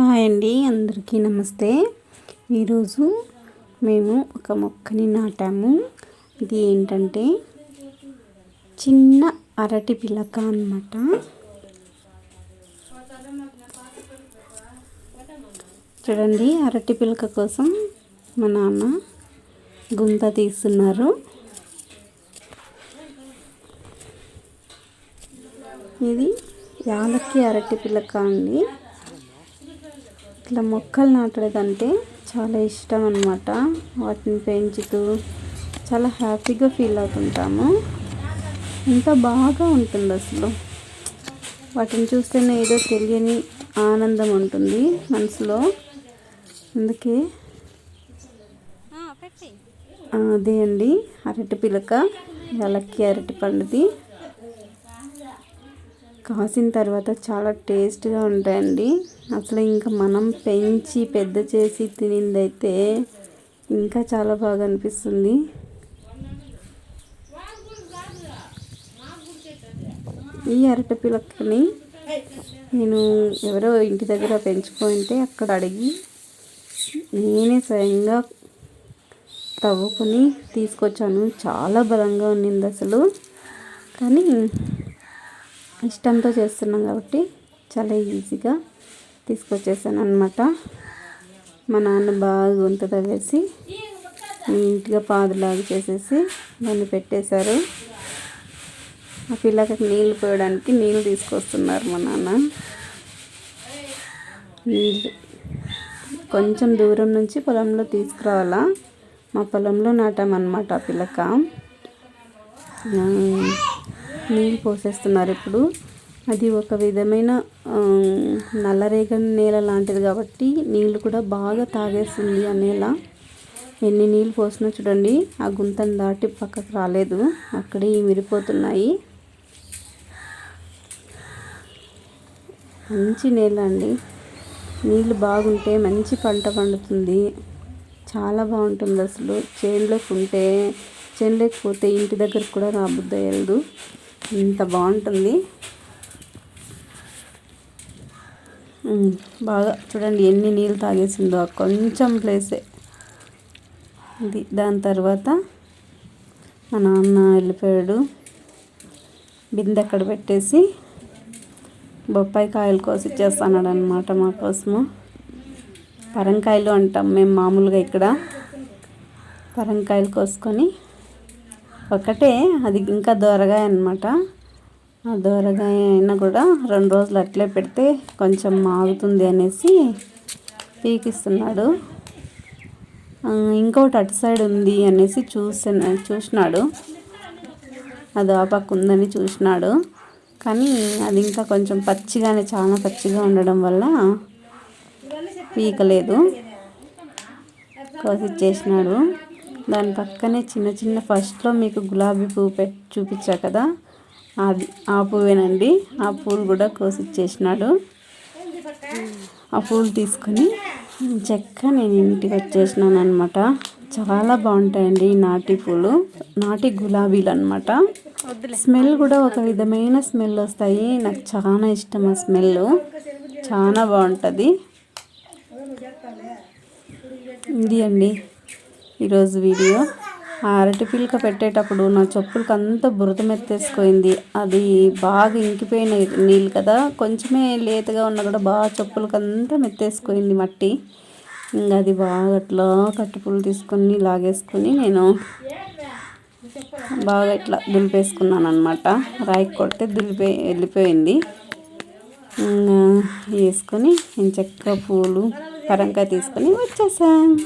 Hi అండి అందరికీ నమస్తే. ఈరోజు మేము ఒక మొక్కని నాటాము. ఇది ఏంటంటే చిన్న అరటి పిలక అనమాట చూడండి అరటి పిలక కోసం మా నాన్న గుంత తీస్తున్నారు. ఇది యాలక్కి అరటి పిలక అండి. ఇట్లా మొక్కలు నాటడంటే చాలా ఇష్టం అనమాట వాటిని పెంచుతూ చాలా హ్యాపీగా ఫీల్ అవుతుంటాము. ఇంకా బాగా ఉంటుంది అసలు వాటిని చూస్తేనే ఏదో తెలియని ఆనందం ఉంటుంది మనసులో. అందుకే అదే అండి. అరటి పిలక అరటి పండుది. కాసిన తర్వాత చాలా టేస్ట్గా ఉంటాయండి. అసలు ఇంకా మనం పెంచి పెద్ద చేసి తినిందైతే ఇంకా చాలా బాగా అనిపిస్తుంది. ఈ అరటి పిలకని నేను ఎవరో ఇంటి దగ్గర పెంచుకుంటే అక్కడ అడిగి నేనే స్వయంగా తవ్వుకొని తీసుకొచ్చాను. చాలా బలంగా ఉన్నింది అసలు. కానీ ఇష్టంతో చేస్తున్నాం కాబట్టి చాలా ఈజీగా తీసుకొచ్చేసాను అనమాట మా నాన్న బాగా గుంత తవ్వేసి నీట్గా పాదులాగా చేసేసి దాన్ని పెట్టేశారు. ఆ పిల్లకి నీళ్ళు పోయడానికి నీళ్ళు తీసుకొస్తున్నారు మా నాన్న. నీళ్ళు కొంచెం దూరం నుంచి పొలంలో తీసుకురావాలా? మా పొలంలో నాటామన్నమాట ఆ పిల్లక. నీళ్ళు పోసేస్తున్నారు ఇప్పుడు. అది ఒక విధమైన నల్లరేగడి నేల లాంటిది కాబట్టి నీళ్ళు కూడా బాగా తాగేస్తుంది ఆ నేల. ఎన్ని నీళ్ళు పోసినా చూడండి ఆ గుంతను దాటి పక్కకు రాలేదు. అక్కడే విరిపోతున్నాయి. మంచి నేల అండి. నీళ్ళు బాగుంటే మంచి పంట పండుతుంది. చాలా బాగుంటుంది అసలు. చేనులోకి ఉంటే చేనులోకి పోతే ఇంటి దగ్గరకు కూడా రాబుద్ది అయ్యదు ఇంత బాగుంటుంది. బాగా చూడండి ఎన్ని నీళ్ళు తాగేసిందో. కొంచెం ప్లేసే ఇది దాని తర్వాత మా నాన్న వెళ్ళిపోయాడు. బిందె అక్కడ పెట్టేసి బొప్పాయి కాయలు కోసి ఇచ్చేస్తున్నాడు అనమాట మా కోసము. పరంకాయలు అంటాం మేము మామూలుగా ఇక్కడ. పరంకాయలు కోసుకొని ఒకటే అది ఇంకా దోరగాయ అనమాట ఆ దోరగాయ అయినా కూడా రెండు రోజులు అట్లే పెడితే కొంచెం మాగుతుంది అనేసి పీకిస్తున్నాడు. ఇంకోటి అటు సైడ్ ఉంది అనేసి చూసి చూసినాడు. అది ఆ పక్క ఉందని చూసినాడు. కానీ అది ఇంకా కొంచెం పచ్చిగానే చాలా పచ్చిగా ఉండడం వల్ల పీకలేదు. కోసిచ్చేసినాడు దాని పక్కనే చిన్న చిన్న ఫస్ట్లో మీకు గులాబీ పువ్వు పెట్టి చూపించా కదా? అది ఆ పువ్వేనండి. ఆ పూలు కూడా కోసిచ్చేసినాడు. ఆ పూలు తీసుకొని చెక్క నేను ఇంటికి వచ్చేసినాను అనమాట చాలా బాగుంటాయండి నాటి పూలు. నాటి గులాబీలు అనమాట స్మెల్ కూడా ఒక విధమైన స్మెల్ వస్తాయి. నాకు చాలా ఇష్టం ఆ స్మెల్ చాలా బాగుంటుంది. ఇది అండి. ఈరోజు వీడియో. ఆ అరటి పిల్క పెట్టేటప్పుడు నా చెప్పులకు అంత బురద మెత్తేసుకుంది. అది బాగా ఇంకిపోయిన నీళ్ళు కదా. కొంచెమే లేతగా ఉన్నా కూడా బాగా చెప్పులకు అంతా మెత్తేసుకోయింది మట్టి. ఇంకా అది బాగా అట్లా కట్టుపులు తీసుకొని లాగేసుకొని నేను బాగా ఇట్లా దులిపేసుకున్నాను అనమాట రాయికి కొడితే దులిపే వెళ్ళిపోయింది. వేసుకొని నేను చెక్క పూలు పరంకాయ తీసుకొని వచ్చేసాను.